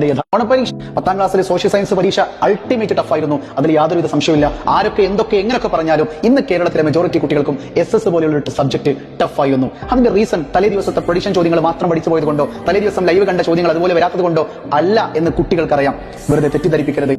ഓണപരീക്ഷ പത്താം ക്ലാസ്സിലെ social science പരീക്ഷ അൾട്ടിമേറ്റ് ടഫ് ആയിരുന്നു. അതിൽ യാതൊരുവിധ സംശയമില്ല ആരൊക്കെ എന്തൊക്കെ എങ്ങനെയൊക്കെ പറഞ്ഞാലും ഇന്ന് കേരളത്തിലെ മെജോറിറ്റി കുട്ടികൾക്കും എസ് എസ് പോലെയുള്ള സബ്ജക്ട് ടഫ് ആയിരുന്നു. അതിന്റെ റീസൺ തലേ ദിവസത്തെ പ്രൊഡിഷൻ ചോദ്യങ്ങൾ മാത്രം പഠിച്ചു പോയത് കൊണ്ടോ തലേ ദിവസം ലൈവ് കണ്ട ചോദ്യങ്ങൾ അതുപോലെ വരാത്തത് കൊണ്ടോ അല്ല എന്ന് കുട്ടികൾക്കറിയാം. വെറുതെ തെറ്റിദ്ധരിപ്പിക്കരുത്.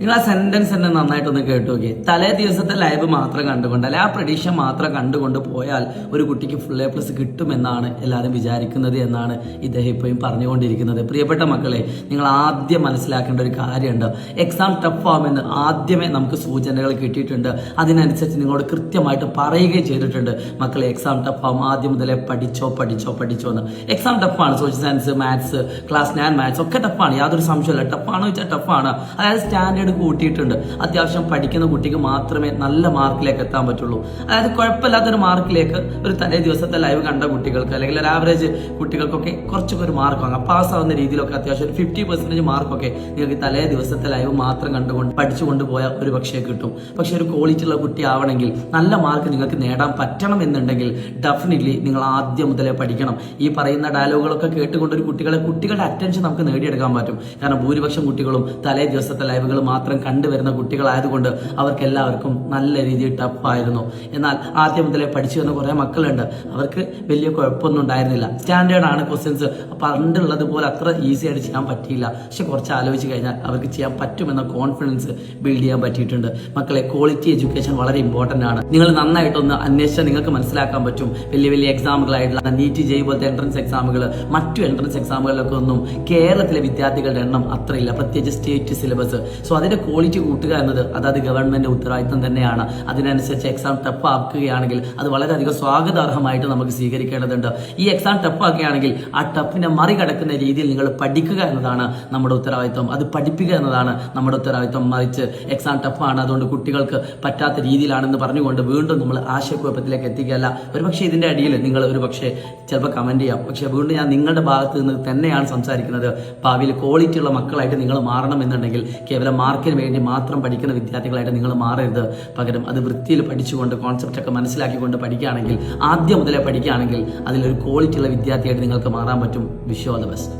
നിങ്ങൾ ആ സെന്റൻസ് തന്നെ നന്നായിട്ടൊന്ന് കേട്ടു നോക്കി തലേ ദിവസത്തെ ലൈവ് മാത്രം കണ്ടുകൊണ്ട് അല്ലെ ആ പ്രഡീഷൻ മാത്രം കണ്ടുകൊണ്ട് പോയാൽ ഒരു കുട്ടിക്ക് ഫുൾ എ പ്ലസ് കിട്ടുമെന്നാണ് എല്ലാവരും വിചാരിക്കുന്നത് എന്നാണ് ഇദ്ദേഹം ഇപ്പോഴും പറഞ്ഞുകൊണ്ടിരിക്കുന്നത്. പ്രിയപ്പെട്ട മക്കളെ നിങ്ങൾ ആദ്യം മനസ്സിലാക്കേണ്ട ഒരു കാര്യമുണ്ട്. എക്സാം ടഫ് ആവുമെന്ന് ആദ്യമേ നമുക്ക് സൂചനകൾ കിട്ടിയിട്ടുണ്ട്. അതിനനുസരിച്ച് നിങ്ങളോട് കൃത്യമായിട്ട് പറയുകയും ചെയ്തിട്ടുണ്ട്. മക്കളെ എക്സാം ടഫ് ആവും. ആദ്യം മുതലേ പഠിച്ചോ പഠിച്ചോ പഠിച്ചോ എന്ന്. എക്സാം ആണ്. Social science maths class nine maths ഒക്കെ ടഫാണ് യാതൊരു സംശയമില്ല ടഫാണോ വെച്ചാൽ ടഫാണ് അതായത് സ്റ്റാൻഡേർഡ് കൂട്ടിയിട്ടുണ്ട്. അത്യാവശ്യം പഠിക്കുന്ന കുട്ടിക്ക് മാത്രമേ നല്ല മാർക്കിലേക്ക് എത്താൻ പറ്റുള്ളൂ. അതായത് കുഴപ്പമില്ലാത്തൊരു മാർക്കിലേക്ക് ഒരു തലേ ദിവസത്തെ ലൈവ് കണ്ട കുട്ടികൾക്ക് അല്ലെങ്കിൽ ഒരു ആവറേജ് കുട്ടികൾക്കൊക്കെ കുറച്ചൊക്കെ ഒരു മാർക്ക് വാങ്ങാം. പാസ് ആവുന്ന രീതിയിലൊക്കെ അത്യാവശ്യം ഒരു ഫിഫ്റ്റി പെർസെന്റേജ് മാർക്കൊക്കെ നിങ്ങൾക്ക് തലേ ദിവസത്തെ ലൈവ് മാത്രം കണ്ടുകൊണ്ട് പഠിച്ചുകൊണ്ട് പോയാൽ ഒരു പക്ഷേ കിട്ടും. പക്ഷെ ഒരു ക്വാളിറ്റി ഉള്ള കുട്ടി ആവണമെങ്കിൽ നല്ല മാർക്ക് നിങ്ങൾക്ക് നേടാൻ പറ്റണം എന്നുണ്ടെങ്കിൽ ഡെഫിനറ്റ്ലി നിങ്ങൾ ആദ്യം മുതലേ പഠിക്കണം. ഈ പറയുന്ന ഡയലോഗുകളൊക്കെ കേട്ടുകൊണ്ട് ഒരു കുട്ടികളെ കുട്ടികളുടെ അറ്റൻഷൻ നമുക്ക് നേടിയെടുക്കാൻ പറ്റും. കാരണം ഭൂരിപക്ഷം കുട്ടികളും തലേ ദിവസത്തെ ലൈവുകൾ മാത്രം കണ്ടുവരുന്ന കുട്ടികളായതുകൊണ്ട് അവർക്ക് എല്ലാവർക്കും നല്ല രീതിയിൽ ടഫായിരുന്നു എന്നാൽ ആദ്യം മുതലേ പഠിച്ചു വന്ന കുറേ മക്കളുണ്ട്. അവർക്ക് വലിയ കുഴപ്പമൊന്നും ഉണ്ടായിരുന്നില്ല. സ്റ്റാൻഡേർഡ് ആണ് ക്വസ്റ്റ്യൻസ് പണ്ടുള്ളത് പോലെ അത്ര ഈസി ആയിട്ട് ചെയ്യാൻ പറ്റിയില്ല. പക്ഷെ കുറച്ച് ആലോചിച്ച് കഴിഞ്ഞാൽ അവർക്ക് ചെയ്യാൻ പറ്റുമെന്ന കോൺഫിഡൻസ് ബിൽഡ് ചെയ്യാൻ പറ്റിയിട്ടുണ്ട്. മക്കളെ ക്വാളിറ്റി എഡ്യൂക്കേഷൻ വളരെ ഇമ്പോർട്ടന്റ് ആണ്. നിങ്ങൾ നന്നായിട്ടൊന്ന് അന്വേഷിച്ചാൽ നിങ്ങൾക്ക് മനസ്സിലാക്കാൻ പറ്റും. വലിയ വലിയ എക്സാമുകളായിട്ടുള്ള നീറ്റ് ജെ പോലത്തെ എൻട്രൻസ് എക്സാമുകൾ മറ്റു എൻട്രൻസ് എക്സാമുകളിലൊക്കെ ഒന്നും കേരളത്തിലെ വിദ്യാർത്ഥികളുടെ എണ്ണം അത്രയില്ല. പ്രത്യേകിച്ച് സ്റ്റേറ്റ് സിലബസ് സോ അതിന്റെ ക്വാളിറ്റി കൂട്ടുക എന്നത് അതായത് ഗവൺമെന്റ് ഉത്തരവാദിത്തം തന്നെയാണ്. അതിനനുസരിച്ച് എക്സാം ടഫ് ആക്കുകയാണെങ്കിൽ അത് വളരെയധികം സ്വാഗതാർഹമായിട്ട് നമുക്ക് സ്വീകരിക്കേണ്ടതുണ്ട്. ഈ എക്സാം ടഫ് ആക്കുകയാണെങ്കിൽ ആ ടഫിനെ മറികടക്കുന്ന രീതിയിൽ നിങ്ങൾ പഠിക്കുക എന്നതാണ് നമ്മുടെ ഉത്തരവാദിത്വം. അത് പഠിപ്പിക്കുക എന്നതാണ് നമ്മുടെ ഉത്തരവാദിത്വം. മറിച്ച് എക്സാം ടഫാണ് അതുകൊണ്ട് കുട്ടികൾക്ക് പറ്റാത്ത രീതിയിലാണെന്ന് പറഞ്ഞുകൊണ്ട് വീണ്ടും നമ്മൾ ആശയക്കുഴപ്പത്തിലേക്ക് എത്തിക്കുകയല്ല. ഒരുപക്ഷെ ഇതിന്റെ അടിയിൽ നിങ്ങൾ ഒരു പക്ഷേ ചിലപ്പോൾ കമന്റ് ചെയ്യാം. പക്ഷെ വീണ്ടും ഞാൻ നിങ്ങളുടെ ഭാഗത്ത് നിന്ന് തന്നെയാണ് സംസാരിക്കുന്നത്. ഭാവിയിൽ ക്വാളിറ്റി ഉള്ള മക്കളായിട്ട് നിങ്ങൾ മാറണം എന്നുണ്ടെങ്കിൽ കേവലം മാർക്കിന് വേണ്ടി മാത്രം പഠിക്കുന്ന വിദ്യാർത്ഥികളായിട്ട് നിങ്ങൾ മാറരുത്. പകരം അത് വൃത്തിയിൽ പഠിച്ചുകൊണ്ട് കോൺസെപ്റ്റൊക്കെ മനസ്സിലാക്കിക്കൊണ്ട് പഠിക്കുകയാണെങ്കിൽ ആദ്യം മുതലേ പഠിക്കുകയാണെങ്കിൽ അതിലൊരു ക്വാളിറ്റി ഉള്ള വിദ്യാർത്ഥിയായിട്ട് നിങ്ങൾക്ക് മാറാൻ പറ്റും. Wish the best